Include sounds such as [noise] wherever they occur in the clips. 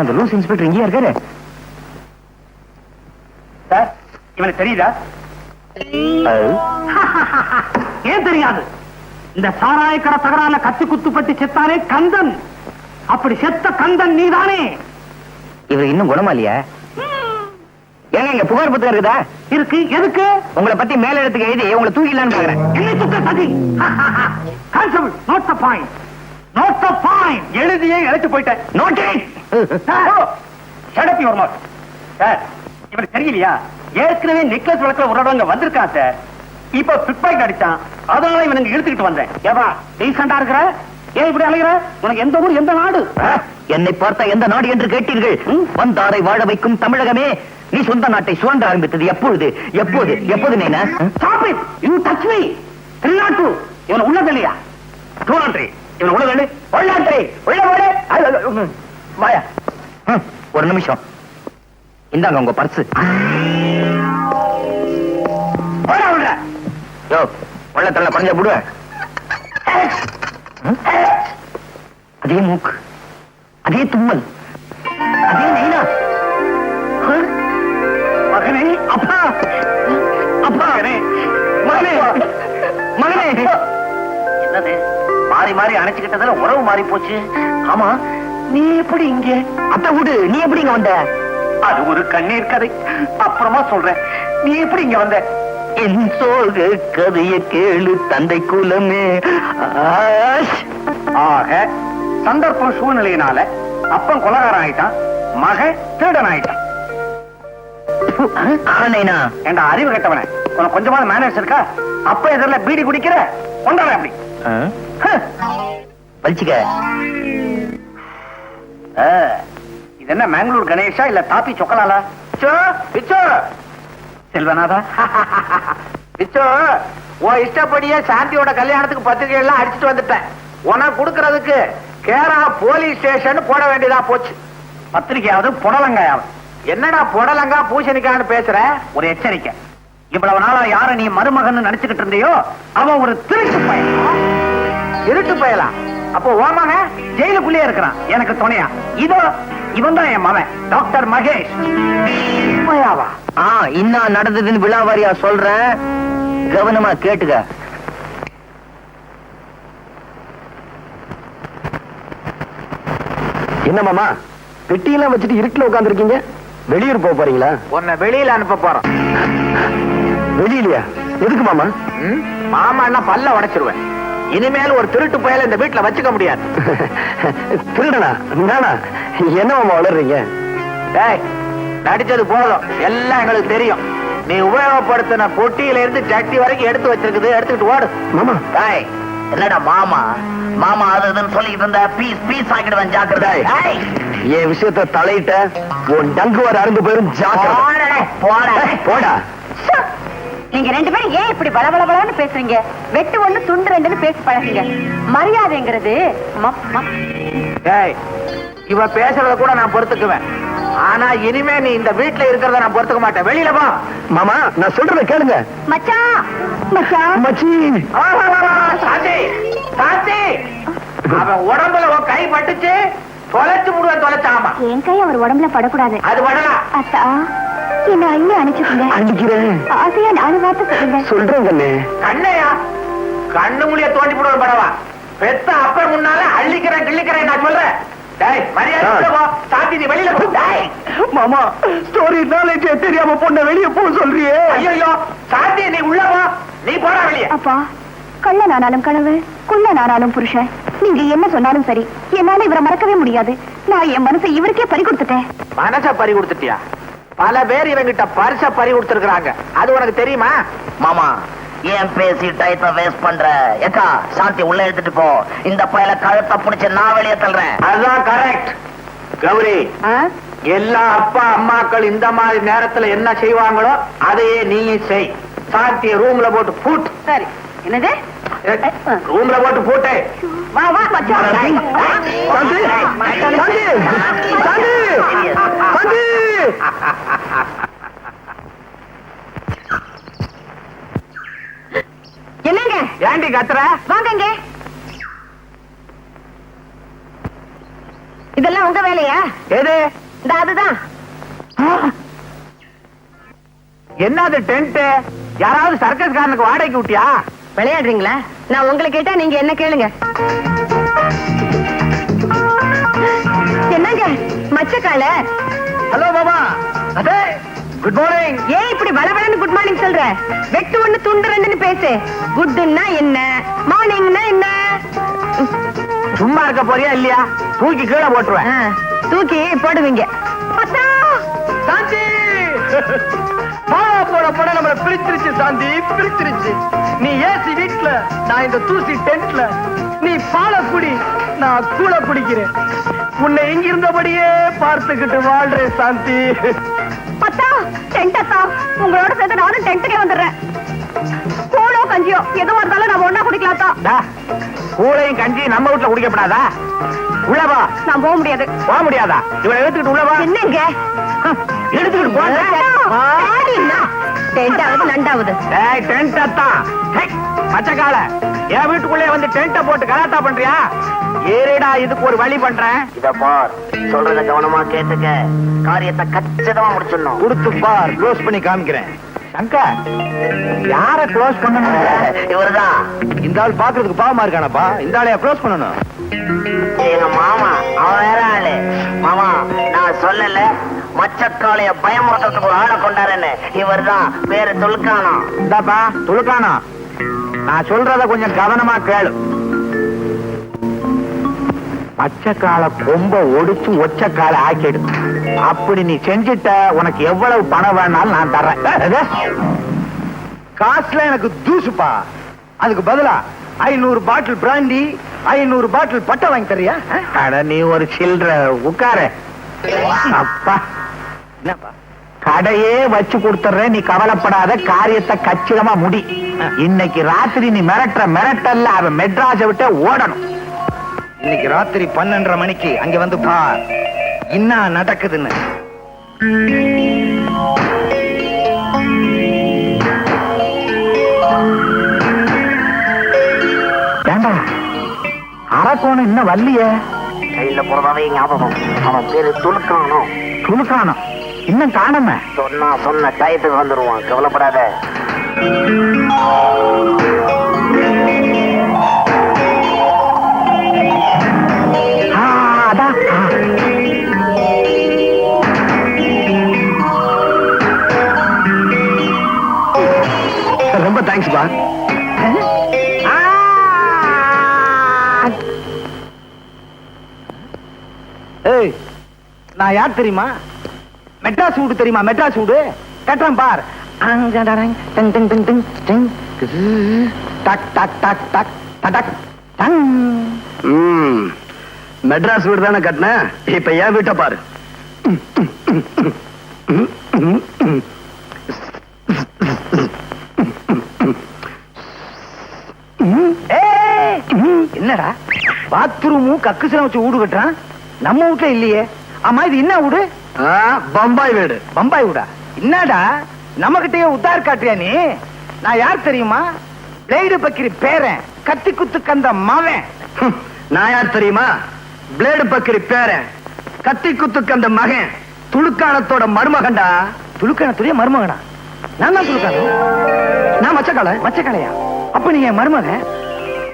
அந்த loose inspector இங்கேயா இருக்காரு? சார் இவனுக்கு தெரியுதா? ஏன் தெரியாது? இந்த சாராய கடை தகரால கத்தி குத்துப்பட்டு செத்தானே கந்தன். அப்படி செத்த கந்தன் நீதானே. இவர் இன்னும் குணமா இல்லையா? ஏங்க இங்க புகார் புத்தகம் இருக்குதா? இருக்கு. எதுக்கு? உங்களை பத்தி மேல இடத்துக்கு எழுதி உங்களை தூக்கிடலான்னு பாக்குறேன். என்னை சுத்த சதி constable note the point note point எழுதியே எழுத்து போயிட்டேன். நோட்டீஸ் [laughs] ஷடப்பி ஒரு மாட் சார் இவனுக்கு தெரியலையா ஏற்கனவே நெக்லஸ் வழக்கில் இங்க வந்திருக்கான் சார் இப்ப பிக் பாக்கெட் அடிச்சான். அதனால இவனுக்கு இழுத்துக்கிட்டு வந்தேன். ஏவா டீசெண்டா இருக்கிற? ஏன் இப்படி அலைகிற உனக்கு எந்த ஊர் எந்த நாடு? என்னை பார்த்த எந்த நாடு என்று கேட்டீர்கள்? வந்தாரை வாழ வைக்கும் தமிழகமே. நீ சொந்த நாட்டை சுரண்ட ஆரம்பித்தது எப்பொழுது? எப்போது எப்போது நீனா? Stop it you touch me திருநாட்டு இவன் உள்ள தெரியலையா டூ நன்றி இவன் உள்ள தள்ளி உள்ளான்றி உள்ள போடு. வாயா. ஒரு நிமிஷம். இந்தாங்க உங்க பர்ஸ். போடா யோ உள்ளத்தள்ள பறஞ்ச போடுவ. அதே மூக்கு. அதே தும்மல். அதே நைனா ஆ? மகனே அப்பா. மாறி மாறி அணைச்சுக்கிட்டதுல உறவு மாறி போச்சு. ஆமா நீ எப்படி இங்க? அத்தை வீடு நீ எப்படி இங்க வந்த? அது ஒரு கண்ணீர் கதை. அப்புறமா சொல்றேன். நீ எப்படி இங்க வந்த? என் சோக கதைய கேளு தந்தை குலமே. ஆக சந்தர்ப்பம் சூழ்நிலையினால அப்பன் கொலகாரன் ஆயிட்டான் மகன் திருடன் ஆயிட்டான். அறிவு கெட்டவனே. உனக்கு கொஞ்சமாவது மேனேஜ் இருக்கா? அப்ப எதிரில் பீடி குடிக்கிற? கொண்டாட அப்படி. வலிச்சுக்க. இது என்ன மேங்களூர் கணேஷா இல்ல தாப்பி சொக்கலாலா? பிச்சோ பிச்சோ செல்வநாதா. [laughs] பிச்சோ உன் இஷ்டப்படியே சாந்தியோட கல்யாணத்துக்கு பத்திரிகை எல்லாம் அடிச்சுட்டு வந்துட்டேன். உனக்கு கொடுக்கறதுக்கு கேரளா போலீஸ் ஸ்டேஷன் போட வேண்டியதா போச்சு. பத்திரிகையாவது புடலங்காயாவது. என்னடா புடலங்கா பூசணிக்கான்னு பேசுற? ஒரு எச்சரிக்கை. இவ்வளவு நாளா யார நீ மருமகன் நினைச்சுக்கிட்டு இருந்தியோ அவன் ஒரு திருட்டு பையன் இருட்டு பயலா? அப்போ ஓமக ஜெயிலுக்குள்ளே இருக்கிறான். எனக்கு துணையா? இதோ இவன் தான் என் மகன் டாக்டர் மகேஷ். உண்மையாவா? ஆ இன்னும் நடந்ததுன்னு விழாவாரியா சொல்றேன் கவனமா கேட்டுக்க. என்ன மாமா பெட்டியெல்லாம் வச்சுட்டு இருட்டுல உட்காந்துருக்கீங்க வெளியூர் போக போறீங்களா? உன்னை வெளியில அனுப்ப போறோம். வெளியிலயா? எதுக்கு மாமா? ம்? மாமா என்ன பல்ல உடைச்சிருவேன். இனிமேல் ஒரு திருட்டு பயல இந்த வீட்டுல வச்சுக்க முடியாது. [laughs] திருடனா? நானா? என்ன மாமா வளர்றீங்க? டேய் நடிச்சது போதும். எல்லாம் எங்களுக்கு தெரியும். நீ உபயோகப்படுத்தின பொட்டியில இருந்து சட்டி வரைக்கும் எடுத்து வச்சிருக்குது. எடுத்துக்கிட்டு ஓடு. மாமா. டேய் என்னடா மாமா? மாமா அது இதுன்னு சொல்லிட்டு இருந்த பீஸ் பீஸ் ஆக்கிடுவேன். ஜாக்கிரதை. டேய். என் விஷயத்த தலையிட்ட உன் டங்கு வர அருந்து போயிரும் ஜாக்கிரதை. போடா. போடா! நீங்க ரெண்டு பேரும் ஏன் இப்படி பலபலபலன்னு பேசுறீங்க? வெட்டு ஒண்ணு துண்டு ரெண்டுன்னு பேசி பழகுங்க. மரியாதைங்கிறது இவ பேசுறத கூட நான் பொறுத்துக்குவேன். ஆனா இனிமே நீ இந்த வீட்டுல இருக்கிறத நான் பொறுத்துக்க மாட்டேன். வெளியில போ மாமா நான் சொல்றத கேளுங்க. மச்சான் மச்சான் மச்சி. வா, வா, வா, சாந்தி சாந்தி. அவன் உடம்புல உன் கை பட்டுச்சு தொலைச்சு முடுவேன் தொலைச்சாமா. என் கை அவர் உடம்புல படக்கூடாது. அது படலாம் அத்தா. என்ன அள்ளி அனுப்பிச்சுக்கோங்க அடிக்கிறேன் ஆசையா நாலு வார்த்தை சொல்லுங்க. சொல்றேன் கண்ணே. கண்ணையா? கண்ணு முடிய தோண்டி போடுவேன் படவா. பெத்த அப்ப முன்னால அள்ளிக்கிறேன் கிள்ளிக்கிறேன் நான் சொல்றேன். போ. போ மாமா ஸ்டோரி நாலேஜ் தெரியாம பொண்ண வெளிய போக சொல்றியே. ஐயோ சாந்தி நீ உள்ள போ. நீ போடா வெளியே. அப்பா கள்ளன் ஆனாலும் கனவு புருஷன். நீங்க என்ன சொன்னாலும் சரி என்னால இவரை மறக்கவே முடியாது. நான் என் மனசை இவருக்கே பறி கொடுத்துட்டேன். மனச பறி கொடுத்துட்டியா? பல பேர் இவங்கிட்ட பரிச பறி கொடுத்திருக்காங்க அது உனக்கு தெரியுமா? மாமா ஏன் பேசி டயத்தை வேஸ்ட் பண்ற? ஏக்கா சாந்தி உள்ள எடுத்துட்டு போ. இந்த பயல கழுத்தை புடிச்சு நான் வெளியே தள்ளுறேன். அதுதான் கரெக்ட் கௌரி எல்லா அப்பா அம்மாக்கள் இந்த மாதிரி நேரத்துல என்ன செய்வாங்களோ அதையே நீயும் செய். சாத்திய ரூம்ல போட்டு பூட் சரி. என்னது? ரூம்ல போட்டு பூட்டு. வா வா மச்சான். சாந்தி சாந்தி சாந்தி. சாந்தி என்னங்க? ஏண்டி கத்துற? வாங்கங்க. இதெல்லாம் உங்க வேலையா? எது? இந்த அதுதான். என்னது டென்ட்? யாராவது சர்க்கஸ் காரனுக்கு வாடகைக்கு விட்டியா விளையாடுறீங்களா? நான் உங்களை கேட்டா நீங்க என்ன கேளுங்க. என்னங்க? மச்சக்கால? ஹலோ மாமா. அதே குட் மார்னிங் ஏன் இப்படி வளவளன்னு குட் மார்னிங் சொல்ற? வெட்டு ஒண்ணு துண்டு ரெண்டுன்னு பேசு. குட்னா என்ன? மார்னிங்னா என்ன? சும்மா இருக்க போறியா இல்லையா? தூக்கி கீழே போட்டுருவேன். தூக்கி போடுவீங்க! சாந்தி! பாழா போற படம் நம்மள பிரிச்சிருச்சு சாந்தி பிரிச்சிருச்சு. நீ ஏசி வீட்ல நான் இந்த தூசி டென்ட்ல. நீ பால குடி நான் கூழ குடிக்கிறேன். உன்னை இங்க இருந்தபடியே பார்த்துக்கிட்டு வாழ்றேன் சாந்தி. அத்தா டென்ட் அத்தா. உங்களோட சேர்ந்து நானும் டென்ட்டுக்கே வந்துடுறேன். கூழோ கஞ்சியோ எதுவா இருந்தாலும் நம்ம ஒண்ணா குடிக்கலாம் கூழையும் கஞ்சி நம்ம வீட்டுல குடிக்கப்படாதா? உள்ள வா. நான் போக முடியாது. போக முடியாதா? இவளை எடுத்துக்கிட்டு உள்ள வா. என்னங்க? எடுத்துக்கிட்டு போங்க. நண்டாவது. டென்ட் அத்தான் மச்சக்கால என் வீட்டுக்குள்ளே வந்து டென்ட்ட போட்டு கலாட்டா பண்றியா? ஏறிடா இதுக்கு ஒரு வழி பண்றேன். இத பார். சொல்றத கவனமா கேட்டுக்க. காரியத்தை கச்சிதமா முடிச்சிடணும். கொடுத்து பார். க்ளோஸ் பண்ணி காமிக்கிறேன். சங்கர் யார க்ளோஸ் பண்ணணும்? இவர்தான். இந்த ஆள் பாக்குறதுக்கு பாவமா இருக்கானப்பா. இந்த ஆளையா க்ளோஸ் பண்ணணும்? எங்க மாமா அவன் வேற ஆளு. மாமா நான் சொல்லல. மச்சக்காளைய பயமுறுத்துறதுக்கு ஒரு ஆளை கொண்டாருன்னு. இவர்தான். பேரு துல்கானம் இந்தாப்பா துளுக்கானா நான் சொல்றத கொஞ்சம் கவனமா கேளு. பச்சைக்கால கொம்ப ஒடிச்சு ஒச்சக்கால ஆக்கிடு. அப்படி நீ செஞ்சிட்ட உனக்கு எவ்வளவு பணம் வேணாலும் நான் தர்றேன்? காசுல எனக்கு தூசுப்பா அதுக்கு பதிலா ஐநூறு பாட்டில் பிராண்டி ஐநூறு பாட்டில் பட்டை வாங்கி தரியா அட நீ ஒரு சில்ற உட்காரு. அப்பா. என்னப்பா? கடையே வச்சு கொடுத்துறேன். நீ கவலைப்படாத காரியத்தை கச்சிதமா முடி. இன்னைக்கு ராத்திரி நீ மிரட்டுற மிரட்டல்ல அவன் மெட்ராஸை விட்டு ஓடணும். இன்னைக்கு ராத்திரி பன்னெண்டரை மணிக்கு அங்க வந்து பார் என்ன நடக்குதுன்னு. ஏண்டா? அரக்கோணம் இன்னும் வல்லியே கையில போறதாவே ஞாபகம். அவன் பேரு துல்கானம் துணுக்கானம் இன்னும் காணாம? சொன்னா சொன்ன டயத்துக்கு வந்துருவான். கவலைப்படாத. ஆ, அதான் ஆ. ரொம்ப தேங்க்ஸ்ப்பா ஆ. ஏய் நான் யார் தெரியுமா? மெட்ராஸ் வீடு தெரியுமா? மெட்ராஸ் வீடு. கட்டுறேன் பார். டங், டங், டங், டங், டங், டக் டக் டக் டக் டடக், டங். மெட்ராஸ் வீடு தானே கட்டினேன். இப்ப என் வீட்டை பாரு. என்னடா? பாத்ரூமும் கக்குசலம் வச்சு வீடு கட்டுறான்? நம்ம வீட்டுல இல்லையே. ஆமா இது என்ன வீடு? பம்பாய் வீடு. பம்பாய் வீடா? என்னடா? நம்ம கிட்டயே உத்தார் காட்டுறியா நீ? நான் யார் தெரியுமா? பிளேடு பக்கிரி பேரன் கத்தி குத்து கந்த மவன். நான் யார் தெரியுமா? பிளேடு பக்கிரி பேரன் கத்தி குத்துக்கு அந்த மகன். துளுக்கானத்தோட மருமகன்டா. துலுக்கணத்துடைய மருமகனா? நான் தான் துலுக்கணும் நான் மச்சக்கால மச்சக்கலையா அப்ப நீ என் மருமகன்?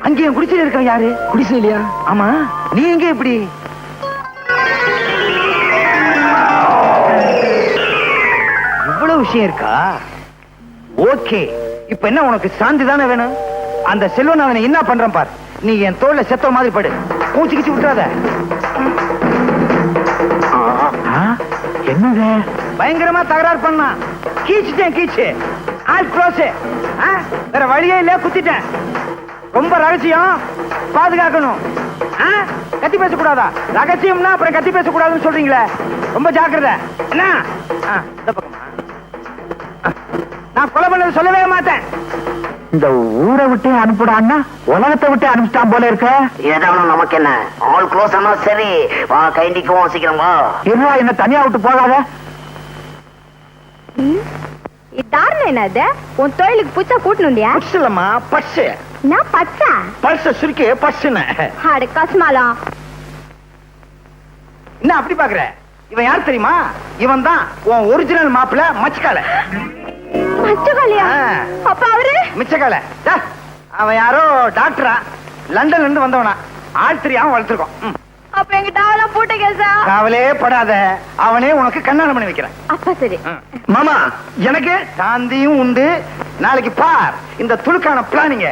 அங்கேயும் குடிச்சிட்டு இருக்க யாரு? குடிசையிலையா ஆமா. நீ எங்க இப்படி? இவ்வளவு விஷயம் இருக்கா? ஓகே. இப்ப என்ன உனக்கு சாந்தி தானே வேணும்? அந்த செல்வன் அவனை என்ன பண்றான் பார்? நீ என் தோல்ல செத்த மாதிரி படு. மூச்சு கிச்சு விட்டுறாத என்னது பயங்கரமா தகராறு பண்ணா கீச்சுட்டேன் கீச்சு. ஆல் க்ளோஸ் வேற வழியே இல்ல குத்திட்டேன். ரொம்ப ரகசியம். பாதுகாக்கணும்? கத்தி பேசக்கூடாதா? ரகசியம்னா அப்புறம் கத்தி பேசக்கூடாதுன்னு சொல்றீங்களே. ரொம்ப ஜாக்கிரதை. என்ன? இந்த பக்கமா. நான் கொலை பண்ணது சொல்லவே மாட்டேன். இந்த ஊரை விட்டு அனுப்புடான்னா உலகத்தை விட்டு அனுப்பிச்சிட்டான் போல இருக்க. ஏதாவது நமக்கு என்ன? ஆல் க்ளோஸ் ஆனா சரி. வா கைண்டிக்குவோம் சீக்கிரம் வா. இருவா என்ன தனியா விட்டு போகாத. இதாரண என்னது உன் தொழிலுக்கு புதுசா கூட்டணுண்டியா பஸ் இல்லம்மா பஸ் நான் பச்சா பல்ச சுருக்கி பஸ்ன்னு அட கஸ்மாலா என்ன அப்படி பாக்குற? இவன் யார் தெரியுமா? இவன் தான் உன் ஒரிஜினல் மாப்பிள்ள மச்சக்கால மச்சகாலியா ஆ. அப்ப அவரு? மிச்சக்கால அவன் யாரோ டாக்டரா? லண்டன்ல இருந்து வந்தவனா. ஆள் தெரியாம வளர்த்துருக்கோம். அப்ப எங்க டாவெல்லாம் பூட்ட கேசா? படாத. அவனே உனக்கு கல்யாணம் பண்ணி வைக்கிறேன். அப்ப சரி. மாமா எனக்கு சாந்தியும் உண்டு. நாளைக்கு பார் இந்த துளுக்கான பிளானிங்க.